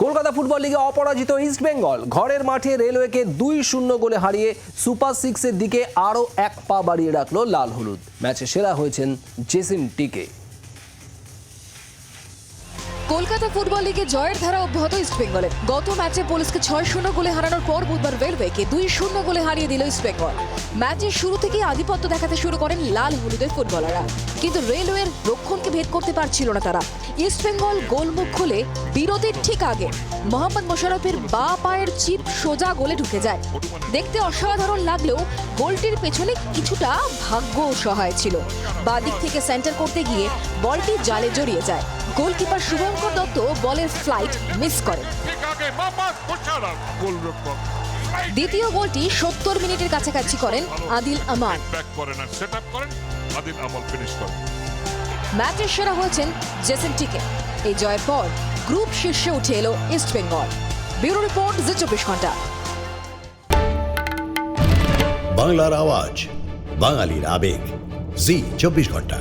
Kolkata football লিগে অপরাজিত east Bengal ঘরের মাঠে রেলওয়েকে দুই শূন্য গোলে হারিয়ে সুপার সিক্সের দিকে আরও এক পা বাড়িয়ে রাখল লাল হলুদ। ম্যাচে সেরা হয়েছেন জেসিন টিকে। কলকাতা ফুটবল লিগে জয়ের ধারা অব্যাহত ইস্টবেঙ্গলের গত ম্যাচে পুলিশকে ছয় শূন্য গোলে হারানোর পর বুধবার রেলওয়েকে দুই শূন্য গোলে হারিয়ে দিল ইস্টবেঙ্গল ম্যাচের শুরু থেকেই আধিপত্য দেখাতে শুরু করেন লাল হলুদের ফুটবলাররা। কিন্তু রেলওয়ের রক্ষণকে ভেদ করতে পারছিল না তারা। ইস্টবেঙ্গল গোলমুখ খুলে বিরতির ঠিক আগে মোহাম্মদ মোশারফের বা পায়ের চিপ সোজা গোলে ঢুকে যায়। দেখতে অসাধারণ লাগলেও গোলটির পেছনে কিছুটা ভাগ্য সহায় ছিল। বাদিক থেকে সেন্টার করতে গিয়ে বলটি জালে জড়িয়ে যায়। গোলকিপার শুভঙ্কর দত্ত বলের ফ্লাইট মিস করে। দ্বিতীয় গোলটি সত্তর মিনিটের কাছাকাছি করেন আদিল আমান। ব্যাক করেন আর সেট আপ করেন আদিল আমল ফিনিশ করেন। ম্যাচের সেরা হয়েছেন জেসেন টিকে। এই জয়ের পর গ্রুপ শীর্ষে উঠে এলো East Bengal. Bureau report Zee চব্বিশ ঘণ্টা। বাংলার আওয়াজ বাঙালির আবেগ। জি চব্বিশ ঘণ্টা।